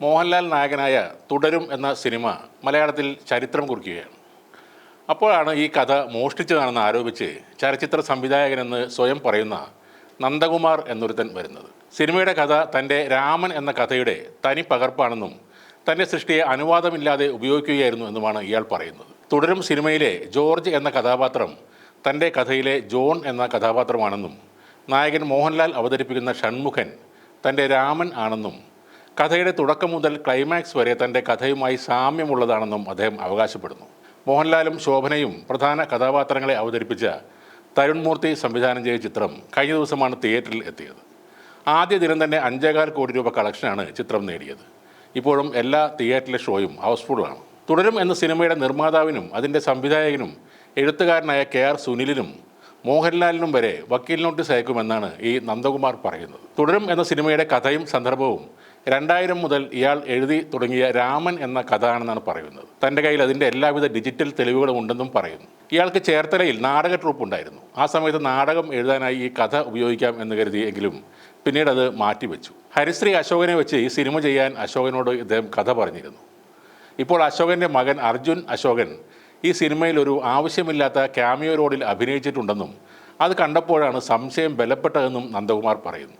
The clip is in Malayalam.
മോഹൻലാൽ നായകനായ തുടരും എന്ന സിനിമ മലയാളത്തിൽ ചരിത്രം കുറിക്കുകയാണ്. അപ്പോഴാണ് ഈ കഥ മോഷ്ടിച്ചതാണെന്ന് ആരോപിച്ച് ചലച്ചിത്ര സംവിധായകനെന്ന് സ്വയം പറയുന്ന നന്ദകുമാർ എന്നൊരുത്തൻ വരുന്നത്. സിനിമയുടെ കഥ തന്റെ രാമൻ എന്ന കഥയുടെ തനി പകർപ്പാണെന്നും തന്റെ സൃഷ്ടിയെ അനുവാദമില്ലാതെ ഉപയോഗിക്കുകയായിരുന്നു എന്നുമാണ് ഇയാൾ പറയുന്നത്. തുടരും സിനിമയിലെ ജോർജ് എന്ന കഥാപാത്രം തന്റെ കഥയിലെ ജോൺ എന്ന കഥാപാത്രമാണെന്നും നായകൻ മോഹൻലാൽ അവതരിപ്പിക്കുന്ന ഷൺമുഖൻ തന്റെ രാമൻ ആണെന്നും കഥയുടെ തുടക്കം മുതൽ ക്ലൈമാക്സ് വരെ തന്റെ കഥയുമായി സാമ്യമുള്ളതാണെന്നും അദ്ദേഹം അവകാശപ്പെടുന്നു. മോഹൻലാലും ശോഭനയും പ്രധാന കഥാപാത്രങ്ങളെ അവതരിപ്പിച്ച തരുൺമൂർത്തി സംവിധാനം ചെയ്ത ചിത്രം കഴിഞ്ഞ ദിവസമാണ് തിയേറ്ററിൽ എത്തിയത്. ആദ്യ ദിനം തന്നെ അഞ്ചേകാൽ കോടി രൂപ കളക്ഷനാണ് ചിത്രം നേടിയത്. ഇപ്പോഴും എല്ലാ തിയേറ്ററിലെ ഷോയും ഹൗസ്ഫുള്ളാണ് തുടരും എന്ന സിനിമയുടെ നിർമ്മാതാവിനും അതിന്റെ സംവിധായകനും എഴുത്തുകാരനായ കെ ആർ സുനിലിനും മോഹൻലാലിനും വരെ വക്കീൽ നോട്ടീസ് അയക്കുമെന്നാണ് ഈ നന്ദകുമാർ പറയുന്നത്. തുടരും എന്ന സിനിമയുടെ കഥയും സന്ദർഭവും രണ്ടായിരം മുതൽ ഇയാൾ എഴുതി തുടങ്ങിയ രാമൻ എന്ന കഥ ആണെന്നാണ് പറയുന്നത്. തന്റെ കയ്യിൽ അതിന്റെ എല്ലാവിധ ഡിജിറ്റൽ തെളിവുകളും ഉണ്ടെന്നും പറയുന്നു. ഇയാൾക്ക് ചേർത്തലയിൽ നാടക ട്രൂപ്പ് ഉണ്ടായിരുന്നു. ആ സമയത്ത് നാടകം എഴുതാനായി ഈ കഥ ഉപയോഗിക്കാം എന്ന് കരുതിയെങ്കിലും പിന്നീട് അത് മാറ്റിവെച്ചു. ഹരിശ്രീ അശോകനെ വെച്ച് ഈ സിനിമ ചെയ്യാൻ അശോകനോട് ഇദ്ദേഹം കഥ പറഞ്ഞിരുന്നു. ഇപ്പോൾ അശോകന്റെ മകൻ അർജുൻ അശോകൻ ഈ സിനിമയിൽ ഒരു ആവശ്യമില്ലാത്ത ക്യാമിയോ റോഡിൽ അഭിനയിച്ചിട്ടുണ്ടെന്നും അത് കണ്ടപ്പോഴാണ് സംശയം ബലപ്പെട്ടതെന്നും നന്ദകുമാർ പറയുന്നു.